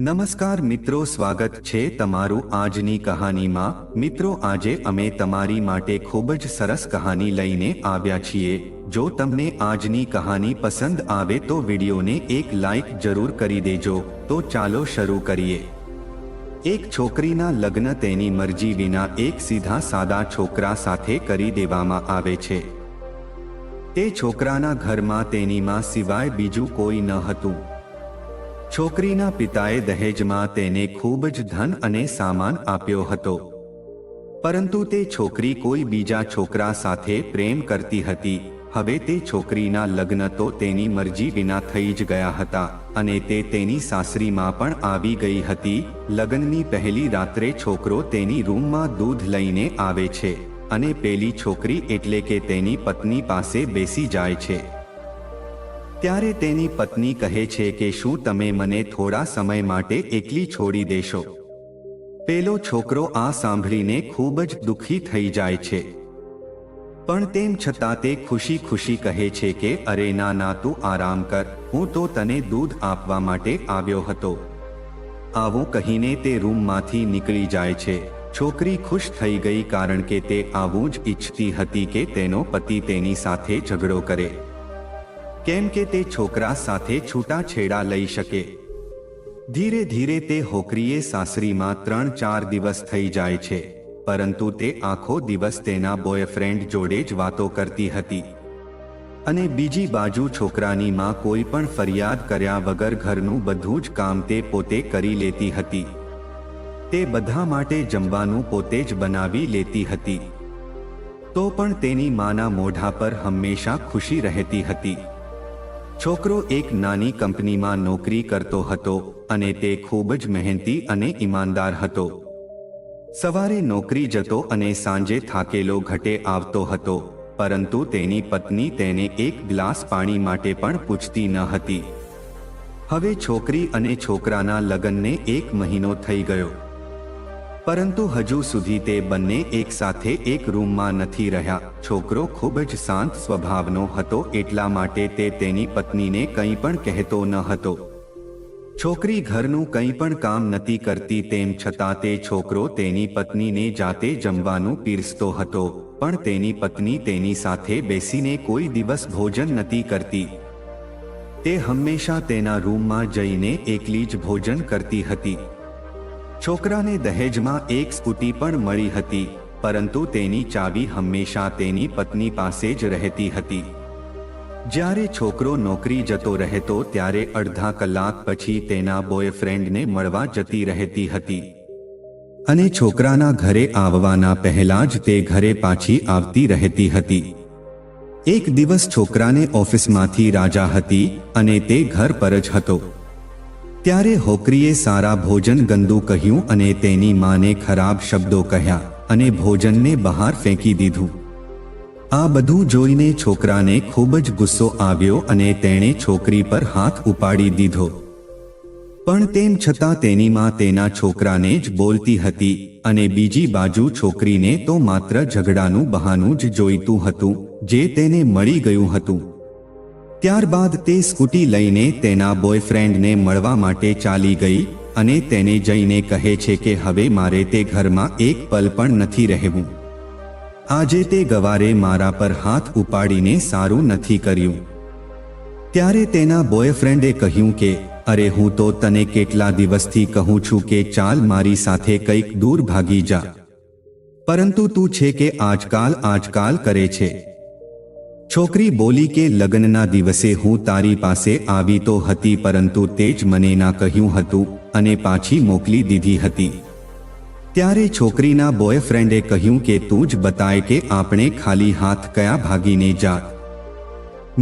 નમસ્કાર મિત્રો, સ્વાગત છે તમારું આજની કહાનીમાં. મિત્રો, આજે અમે તમારી માટે ખૂબ જ સરસ કહાની લઈને આવ્યા છીએ. જો તમને આજની કહાની પસંદ આવે તો વિડીયોને એક લાઈક જરૂર કરી દેજો. તો ચાલો શરૂ કરીએ. એક છોકરીના લગ્ન તેની મરજી વિના એક સીધા સાદા છોકરા સાથે કરી દેવામાં આવે છે. તે છોકરાના ઘરમાં તેનીમાં સિવાય બીજું કોઈ ન હતું. છોકરીના પિતાએ દહેજમાં તેને ખૂબ જ ધન અને સામાન આપ્યો હતો. પરંતુ તે છોકરી કોઈ બીજા છોકરા સાથે પ્રેમ કરતી હતી. હવે તે છોકરીના લગ્ન તો તેની મરજી વિના થઈ જ ગયા હતા અને તે તેની સાસરીમાં પણ આવી ગઈ હતી. લગ્નની પહેલી રાત્રે છોકરો તેની રૂમમાં દૂધ લઈને આવે છે અને પેલી છોકરી એટલે કે તેની પત્ની પાસે બેસી જાય છે. ત્યારે તેની પત્ની કહે છે કે શું તમે મને થોડા સમય માટે એકલી છોડી દેશો? પેલો છોકરો આ સાંભળીને ખૂબ જ દુઃખી થઈ જાય છે. પણ તેમ છતાં તે ખુશી ખુશી કહે છે કે, અરે ના ના, તું આરામ કર. હું તો તને દૂધ આપવા માટે આવ્યો હતો. આવું કહીને તે રૂમમાંથી નીકળી જાય છે. છોકરી ખુશ થઈ ગઈ કારણ કે તે આવું જ ઈચ્છતી હતી કે તેનો પતિ તેની સાથે ઝઘડો કરે. કેમ કે તે છોકરા સાથે છૂટાછેડા લઈ શકે. ધીરે ધીરે તે હોકરીએ સાસરીમાં ત્રણ ચાર દિવસ થઈ જાય છે, પરંતુ તે આખો દિવસ તેના બોયફ્રેન્ડ જોડે જ વાતો કરતી હતી. અને બીજી બાજુ છોકરાની માં કોઈ પણ ફરિયાદ કર્યા વગર ઘરનું બધું જ કામ તે પોતે કરી લેતી હતી. તે બધા માટે જમવાનું પોતે જ બનાવી લેતી હતી. તો પણ તેની માના મોઢા પર હંમેશા ખુશી રહેતી હતી. છોકરો એક નાની કંપનીમાં નોકરી કરતો હતો અને તે ખૂબ જ મહેનતી અને ઈમાનદાર હતો. સવારે નોકરી જતો અને સાંજે થાકેલો ઘટે આવતો હતો, પરંતુ તેની પત્ની તેને એક ગ્લાસ પાણી માટે પણ પૂછતી ન હતી. હવે છોકરી અને છોકરાના લગ્નને એક મહિનો થઈ ગયો. પરંતુ હજુ સુધી તે બંને એક સાથે એક રૂમમાં નથી રહ્યા. છોકરો ખૂબ જ શાંત સ્વભાવનો હતો, એટલા માટે તે તેની પત્નીને કંઈ પણ કહેતો ન હતો. છોકરી ઘરનું કંઈ પણ કામ નથી કરતી તેમ છતાં તે છોકરો તેની પત્નીને જાતે જમવાનું પીરસતો હતો, પણ તેની પત્ની તેની સાથે બેસીને કોઈ દિવસ ભોજન નથી કરતી. તે હંમેશા તેના રૂમમાં જઈને એકલી જ ભોજન કરતી હતી. છોકરાને દહેજમાં એક સ્કૂટી પણ મળી હતી, પરંતુ તેની ચાવી હંમેશા તેની પત્ની પાસે જ રહેતી હતી. જ્યારે છોકરો નોકરી જતો રહેતો ત્યારે અડધા કલાક પછી તેના બોયફ્રેન્ડને મળવા જતી રહેતી હતી. અને છોકરાના ઘરે આવવાના પહેલા જ તે ઘરે પાછી આવતી રહેતી હતી. એક દિવસ છોકરાને ઓફિસમાંથી રાજા હતી અને તે ઘર પર જ હતો. ત્યારે હોકરીએ સારા ભોજન ગંદુ કહ્યું અને તેની માને ખરાબ શબ્દો કહ્યા અને ભોજનને બહાર ફેંકી દીધું. આ બધું જોઈને છોકરાને ખૂબ જ ગુસ્સો આવ્યો અને તેણે છોકરી પર હાથ ઉપાડી દીધો. પણ તેમ છતાં તેની માં તેના છોકરાને જ બોલતી હતી અને બીજી બાજુ છોકરીને તો માત્ર ઝઘડાનું બહાનું જ જોઈતું હતું, જે તેને મળી ગયું હતું. ત્યારબાદ તે સ્કૂટી લઈને તેના બોયફ્રેન્ડને મળવા માટે ચાલી ગઈ અને તેને જઈને કહે છે કે હવે મારે તે ઘરમાં એક પલ પણ નથી રહેવું. આજે તે ગવારે મારા પર હાથ ઉપાડીને સારું નથી કર્યું. ત્યારે તેના બોયફ્રેન્ડે કહ્યું કે, અરે હું તો તને કેટલા દિવસથી કહું છું કે ચાલ મારી સાથે કંઈક દૂર ભાગી જા. પરંતુ તું છે કે આજકાલ આજકાલ કરે છે. છોકરી બોલી કે લગ્નના દિવસે હું તારી પાસે આવી તો હતી પરંતુ તે જ મને ના કહ્યું હતું અને પાછી મોકલી દીધી હતી. ત્યારે છોકરીના બોયફ્રેન્ડે કહ્યું કે તું જ બતાય કે આપણે ખાલી હાથ કયા ભાગીને જા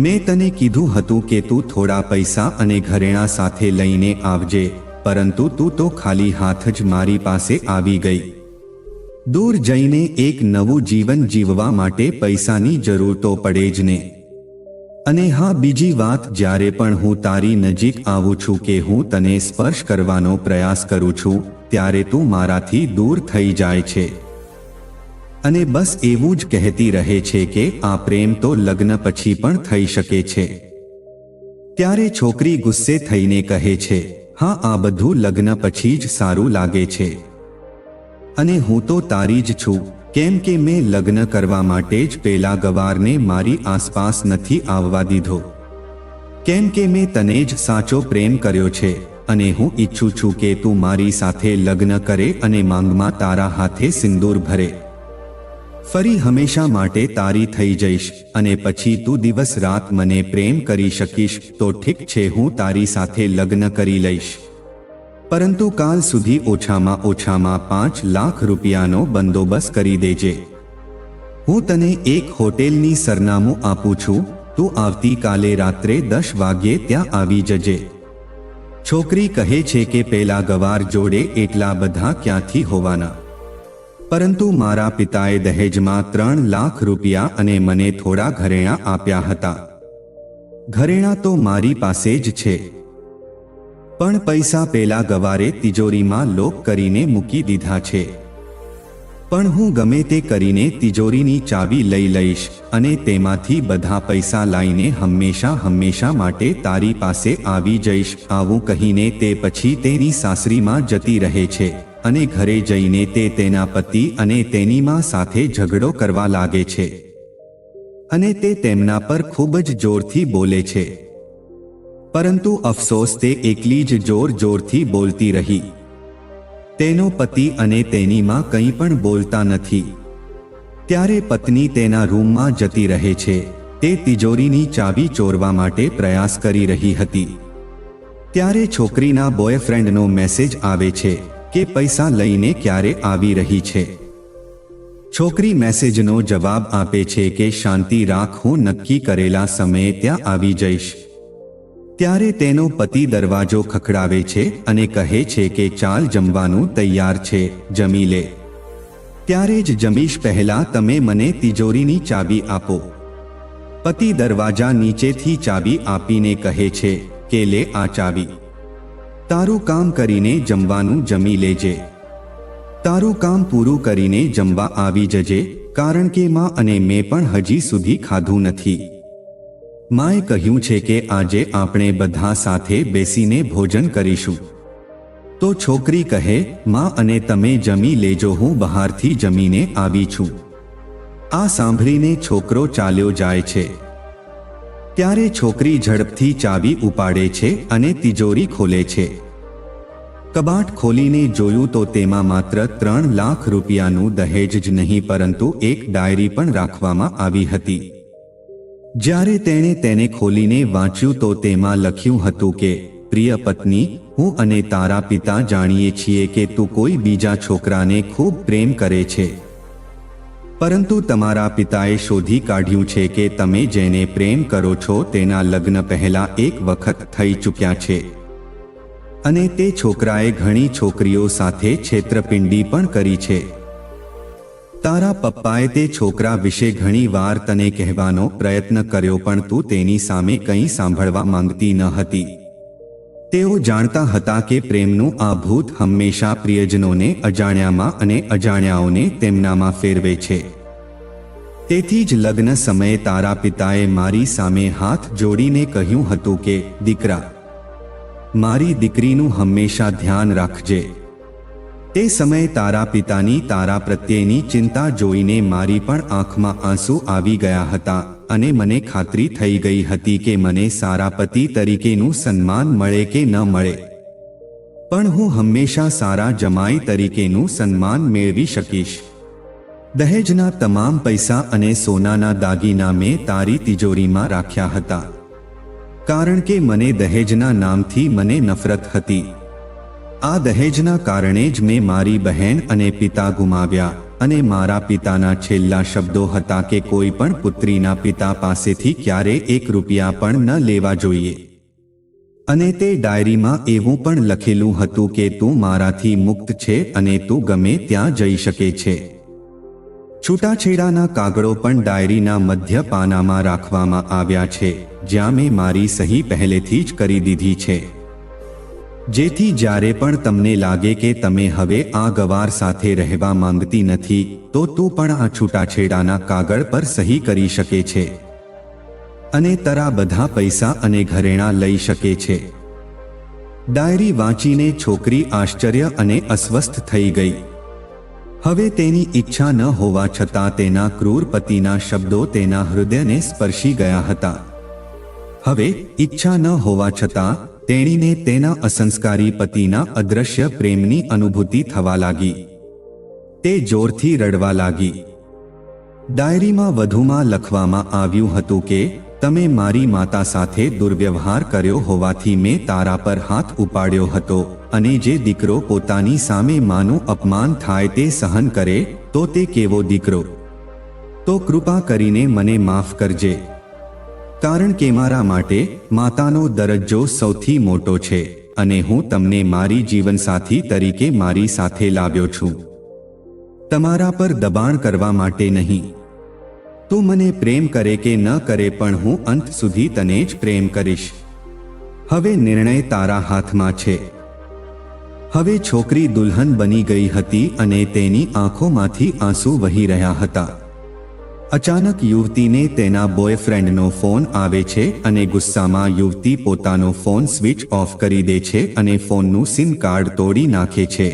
મેં તને કીધું હતું કે તું થોડા પૈસા અને ઘરેણા સાથે લઈને આવજે, પરંતુ તું તો ખાલી હાથ જ મારી પાસે આવી ગઈ. દૂર જઈને એક નવું જીવન જીવવા માટે પૈસાની જરૂર તો પડે જ ને. અને હા, બીજી વાત, જ્યારે પણ હું તારી નજીક આવું છું કે હું તને સ્પર્શ કરવાનો પ્રયાસ કરું છું, ત્યારે તું મારાથી દૂર થઈ જાય છે. અને બસ એવું જ કહેતી રહે છે કે આ પ્રેમ તો લગ્ન પછી પણ થઈ શકે છે. ત્યારે છોકરી ગુસ્સે થઈને કહે છે, હા, આ બધું લગ્ન પછી જ સારું લાગે છે. અને હું તો તારી જ છું. કેમ કે મેં લગ્ન કરવા માટે જ પેલા ગવારને મારી આસપાસ નથી આવવા દીધો. કેમ કે મેં તને જ સાચો પ્રેમ કર્યો છે, અને હું ઈચ્છું છું કે તું મારી સાથે લગ્ન કરે અને માંગમાં તારા હાથે સિંદૂર ભરે. ફરી હંમેશા માટે તારી થઈ જઈશ, અને પછી તું દિવસ રાત મને પ્રેમ કરી શકીશ, તો ઠીક છે હું તારી સાથે લગ્ન કરી લઈશ. પરંતુ કાલ સુધી ઓછામાં ઓછામાં પાંચ લાખ રૂપિયાનો બંદોબસ્ત કરી દેજે. હું તને એક હોટેલની સરનામું આપું છું, તું આવતીકાલે રાત્રે દસ વાગ્યે ત્યાં આવી જજે. છોકરી કહે છે કે પેલા ગવાર જોડે એટલા બધા ક્યાંથી હોવાના. પરંતુ મારા પિતાએ દહેજમાં ત્રણ લાખ રૂપિયા અને મને થોડા ઘરેણાં આપ્યા હતા. ઘરેણાં તો મારી પાસે જ છે. પણ પૈસા પેલા ગવારે તિજોરીમાં લોક કરીને મૂકી દીધા છે. પણ હું ગમે તે કરીને તિજોરીની ચાવી લઈ લઈશ અને તેમાંથી બધા પૈસા લાઈને હંમેશા હંમેશા માટે તારી પાસે આવી જઈશ. આવું કહીને તે પછી તેની સાસરીમાં જતી રહે છે અને ઘરે જઈને તે તેના પતિ અને તેની માં સાથે ઝઘડો કરવા લાગે છે. અને તે તેમના પર ખૂબ જ જોરથી બોલે છે. પરંતુ અફસોસ તે એકલી જ જોર જોરથી બોલતી રહી. તેનો પતિ અને તેની માં કંઈ પણ બોલતા નથી. ત્યારે પત્ની તેના રૂમમાં જતી રહે છે. તે તિજોરીની ચાવી ચોરવા માટે પ્રયાસ કરી રહી હતી. ત્યારે છોકરીના બોયફ્રેન્ડનો મેસેજ આવે છે કે પૈસા લઈને ક્યારે આવી રહી છે. છોકરી મેસેજનો જવાબ આપે છે કે, શાંતિ રાખ, હું નક્કી કરેલા સમયે ત્યાં આવી જઈશ. ત્યારે તેનો પતિ દરવાજો ખખડાવે છે અને કહે છે કે ચાલ જમવાનું તૈયાર છે, જમી લે. ત્યારે જ જમીશ પહેલા તમે મને તિજોરીની ચાવી આપો. પતિ દરવાજા નીચેથી ચાવી આપીને કહે છે કે લે આ ચાવી. તારું કામ કરીને જમવાનું જમી લેજે. તારું કામ પૂરું કરીને જમવા આવી જજે, કારણ કે માં અને મેં પણ હજી સુધી ખાધું નથી. માએ કહ્યું છે કે આજે આપણે બધા સાથે બેસીને ભોજન કરીશું. તો છોકરી કહે, માં અને તમે જમી લેજો, હું બહારથી જમીને આવી છું. આ સાંભળીને છોકરો ચાલ્યો જાય છે. ત્યારે છોકરી ઝડપથી ચાવી ઉપાડે છે અને તિજોરી ખોલે છે. કબાટ ખોલીને જોયું તો તેમાં માત્ર ત્રણ લાખ રૂપિયાનું દહેજ જ નહીં, પરંતુ એક ડાયરી પણ રાખવામાં આવી હતી. જ્યારે તેણે તેને ખોલીને વાંચ્યું તો તેમાં લખ્યું હતું કે, પ્રિય પત્ની, હું અને તારા પિતા જાણીએ છીએ કે તું કોઈ બીજા છોકરાને ખૂબ પ્રેમ કરે છે. પરંતુ તમારા પિતાએ શોધી કાઢ્યું છે કે તમે જેને પ્રેમ કરો છો તેના લગ્ન પહેલા એક વખત થઈ ચૂક્યા છે. અને તે છોકરાએ ઘણી છોકરીઓ સાથે છેતરપિંડી પણ કરી છે. તારા પપ્પાએ તે છોકરા વિશે ઘણી વાર તને કહેવાનો પ્રયત્ન કર્યો પણ તું તેની સામે કંઈ સાંભળવા માંગતી ન હતી. તેઓ જાણતા હતા કે પ્રેમનું આ ભૂત હંમેશા પ્રિયજનોને અજાણ્યામાં અને અજાણ્યાઓને તેમનામાં ફેરવે છે. તેથી જ લગ્ન સમયે તારા પિતાએ મારી સામે હાથ જોડીને કહ્યું હતું કે, દીકરા, મારી દીકરીનું હંમેશા ધ્યાન રાખજે. તે સમયે તારા પિતાની, તારા પ્રત્યેની ચિંતા જોઈને મારી પણ આંખમાં આંસુ આવી ગયા હતા અને મને ખાતરી થઈ ગઈ હતી કે મને સારા પતિ તરીકેનું સન્માન મળે કે ન મળે. પણ હું હંમેશા સારા જમાઈ તરીકેનું સન્માન મેળવી શકીશ. દહેજના તમામ પૈસા અને સોનાના દાગીના મેં તારી તિજોરીમાં રાખ્યા હતા. કારણ કે મને દહેજના નામથી મને નફરત હતી. આ દહેજના કારણે જ મેં મારી બહેન અને પિતા ગુમાવ્યા અને મારા પિતાના છેલ્લા શબ્દો હતા કે કોઈ પણ પુત્રીના પિતા પાસેથી ક્યારે એક રૂપિયા પણ ન લેવા જોઈએ. અને તે ડાયરીમાં એવું પણ લખેલું હતું કે તું મારાથી મુક્ત છે અને તું ગમે ત્યાં જઈ શકે છે. છૂટાછેડાના કાગળો પણ ડાયરીના મધ્ય પાનામાં રાખવામાં આવ્યા છે, જ્યાં મેં મારી સહી પહેલેથી જ કરી દીધી છે. જેથી જ્યારે પણ તમને લાગે કે તમે હવે આ ગવાર સાથે રહેવા માંગતી નથી, તો તું પણ આ છૂટાછેડાના કાગળ પર સહી કરી શકે છે. અને તરા બધા પૈસા અને ઘરેણા લઈ શકે છે. ડાયરી વાંચીને છોકરી આશ્ચર્ય અને અસ્વસ્થ થઈ ગઈ. હવે તેની ઈચ્છા ન હોવા છતાં તેના ક્રૂર પતિના શબ્દો તેના હૃદયને સ્પર્શી ગયા હતા. હવે ઈચ્છા ન હોવા છતાં તેણીને તેના અસંસ્કારી પતિના અદ્રશ્ય પ્રેમની અનુભૂતિ થવા લાગી. તે જોરથી રડવા લાગી. ડાયરીમાં વધુમાં લખવામાં આવ્યું હતું કે, તમે મારી માતા સાથે દુર્વ્યવહાર કર્યો હોવાથી મેં તારા પર હાથ ઉપાડ્યો હતો અને જે દીકરો પોતાની સામે માનું અપમાન થાય તે સહન કરે, તો તે કેવો દીકરો? તો કૃપા કરીને મને માફ કરજે. કારણ કે મારા માટે માતાનો દરજ્જો સૌથી મોટો છે અને હું તમને મારી જીવનસાથી તરીકે મારી સાથે લાવ્યો છું. તમારા પર દબાણ કરવા માટે નહીં. તું મને પ્રેમ કરે કે ન કરે પણ હું અંત સુધી તને જ પ્રેમ કરીશ. હવે નિર્ણય તારા હાથમાં છે. હવે છોકરી દુલ્હન બની ગઈ હતી અને તેની આંખોમાંથી આંસુ વહી રહ્યા હતા. અચાનક યુવતીને તેના બોયફ્રેન્ડનો ફોન આવે છે અને ગુસ્સામાં યુવતી પોતાનો ફોન સ્વિચ ઓફ કરી દે છે અને ફોનનું સિમ કાર્ડ તોડી નાખે છે.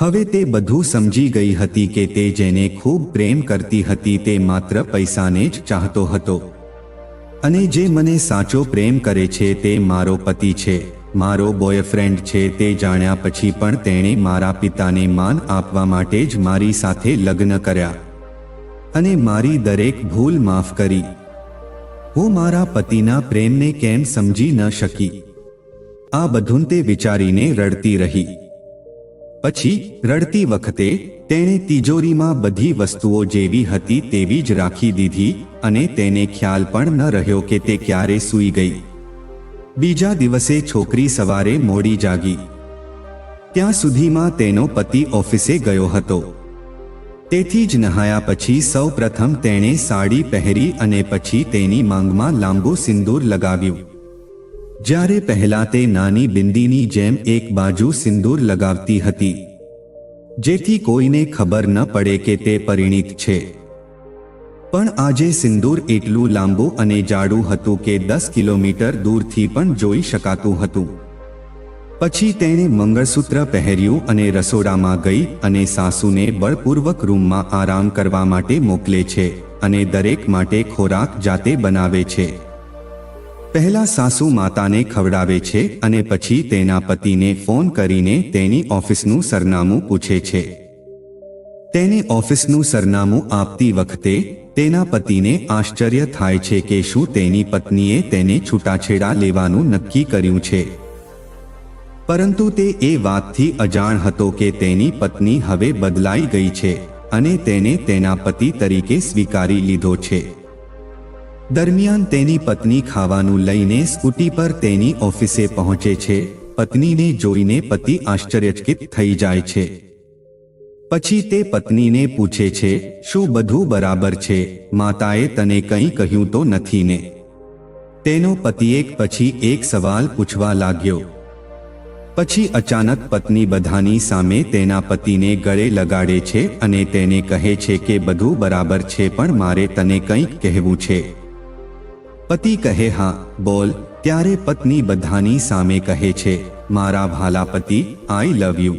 હવે તે બધું સમજી ગઈ હતી કે તે જેને ખૂબ પ્રેમ કરતી હતી તે માત્ર પૈસાને જ ચાહતો હતો. અને જે મને સાચો પ્રેમ કરે છે તે મારો પતિ છે, મારો બોયફ્રેન્ડ છે તે જાણ્યા પછી પણ તેણે મારા પિતાને માન આપવા માટે જ મારી સાથે લગ્ન કર્યા. અને મારી દરેક ભૂલ માફ કરી. હું મારા પતિના પ્રેમને કેમ સમજી ન શકી? આ બધું તે વિચારીને રડતી રહી. પછી, રડતી વખતે તેણે તિજોરીમાં બધી વસ્તુઓ જેવી હતી તેવી જ રાખી દીધી અને તેને ખ્યાલ પણ ન રહ્યો કે તે ક્યારે સૂઈ ગઈ. બીજા દિવસે છોકરી સવારે મોડી જાગી. ત્યાં સુધીમાં તેનો પતિ ઓફિસે ગયો હતો. તેથી જ નહાયા પછી સૌ પ્રથમ તેણે સાડી પહેરી અને પછી તેની માંગમાં લાંબુ સિંદૂર લગાવ્યું. જ્યારે પહેલા તે નાની બિંદીની જેમ એક બાજુ સિંદૂર લગાવતી હતી. જેથી કોઈને ખબર ન પડે કે તે પરિણીત છે. પણ આજે સિંદૂર એટલું લાંબુ અને જાડું હતું કે દસ કિલોમીટર દૂરથી પણ જોઈ શકાતું હતું. પછી તેણે મંગળસૂત્ર પહેર્યું અને રસોડામાં ગઈ અને સાસુને બળપૂર્વક રૂમમાં આરામ કરવા માટે મોકલે છે અને દરેક માટે ખોરાક જાતે બનાવે છે. પહેલા સાસુ માતાને ખવડાવે છે અને પછી તેના પતિને ફોન કરીને તેની ઓફિસનું સરનામું પૂછે છે. તેને ઓફિસનું સરનામું આપતી વખતે તેના પતિને આશ્ચર્ય થાય છે કે શું તેની પત્નીએ તેને છૂટાછેડા લેવાનું નક્કી કર્યું છે. પરંતુ તે એ વાતથી અજાણ હતો કે તેની પત્ની હવે બદલાઈ ગઈ છે અને તેને તેના પતિ તરીકે સ્વીકારી લીધો છે. દરમિયાન તેની પત્ની ખાવાનું લઈને સ્કૂટી પર તેની ઓફિસે પહોંચે છે. પત્નીને જોઈને પતિ આશ્ચર્યચકિત થઈ જાય છે. પછી તે પત્નીને પૂછે છે, શું બધું બરાબર છે? માતાએ તને કંઈ કહ્યું તો નથી ને? તેનો પતિ એક પછી એક સવાલ પૂછવા લાગ્યો. પછી અચાનક પત્ની બધાની સામે તેના પતિને ગળે લગાડે છે અને તેને કહે છે કે, બધું બરાબર છે, પણ મારે તને કંઈક કહેવું છે. પતિ કહે, હા, બોલ. ત્યારે પત્ની બધાની સામે કહે છે, મારા ભાલા પતિ, આઈ લવ યુ.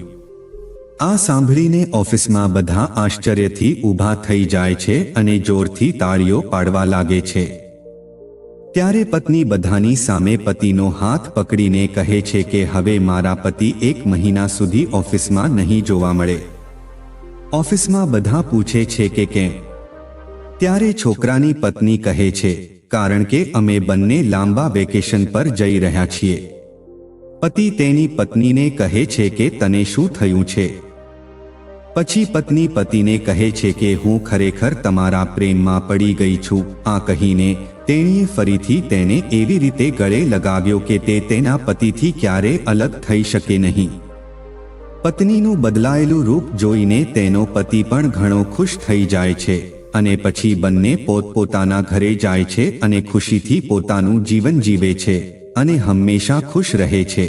આ સાંભળીને ઓફિસમાં બધા આશ્ચર્યથી ઊભા થઈ જાય છે અને જોરથી તાળીઓ પાડવા લાગે છે. ત્યારે પત્ની બધાની સામે પતિનો હાથ પકડીને કહે છે કે હવે મારા પતિ એક મહિના સુધી ઓફિસમાં નહીં જોવા મળે. ઓફિસમાં બધા પૂછે છે કે કેમ? ત્યારે છોકરાની પત્ની કહે છે, કારણ કે અમે બંને લાંબા વેકેશન પર જઈ રહ્યા છીએ. પતિ તેની પત્નીને કહે છે કે તને શું થયું છે? પછી પત્ની પતિને કહે છે કે હું ખરેખર તમારા પ્રેમમાં પડી ગઈ છું. આ કહીને તેણીએ ફરીથી તેને એવી રીતે ગળે લગાવ્યો કે તે તેના પતિથી ક્યારે અલગ થઈ શકે નહીં. પત્નીનું બદલાયેલું રૂપ જોઈને તેનો પતિ પણ ઘણો ખુશ થઈ જાય છે અને પછી બંને પોતપોતાના ઘરે જાય છે અને ખુશીથી પોતાનું જીવન જીવે છે અને હંમેશા ખુશ રહે છે.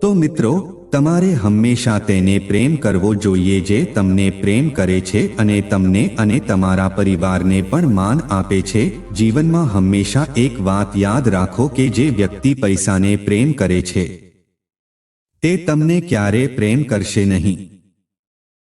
તો મિત્રો તમારે હંમેશા તેને પ્રેમ કરવો જોઈએ જે તમને પ્રેમ કરે છે અને તમને અને તમારા પરિવારને પણ માન આપે છે. જીવનમાં હંમેશા એક વાત યાદ રાખો કે જે વ્યક્તિ પૈસાને પ્રેમ કરે છે, તે તમને ક્યારે પ્રેમ કરશે નહીં.